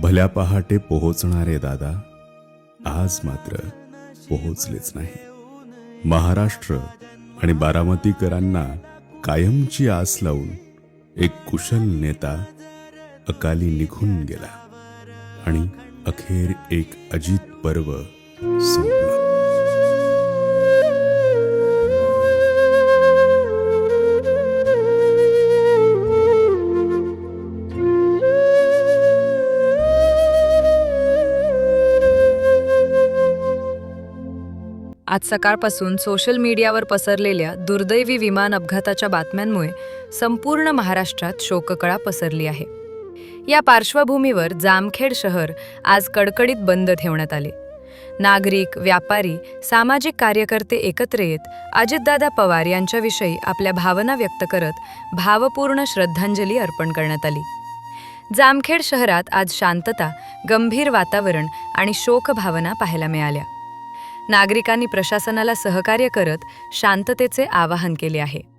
भल्या पहाटे पोहोचणारे दादा आज मात्र पोहोचलेच नाही. महाराष्ट्र आणि बारामतीकरांना कायमची आस लावून एक कुशल नेता अकाली निघून गेला आणि अखेर एक अजित पर्व आज सकाळपासून सोशल मीडियावर पसरलेल्या दुर्दैवी विमान अपघाताच्या बातम्यांमुळे संपूर्ण महाराष्ट्रात शोककळा पसरली आहे. या पार्श्वभूमीवर जामखेड शहर आज कडकडीत बंद ठेवण्यात आले. नागरिक व्यापारी सामाजिक कार्यकर्ते एकत्र येत अजितदादा पवार यांच्याविषयी आपल्या भावना व्यक्त करत भावपूर्ण श्रद्धांजली अर्पण करण्यात आली. जामखेड शहरात आज शांतता गंभीर वातावरण आणि शोकभावना पाहायला मिळाल्या. नागरिकांनी प्रशासनाला सहकार्य करत शांततेचे आवाहन केले आहे.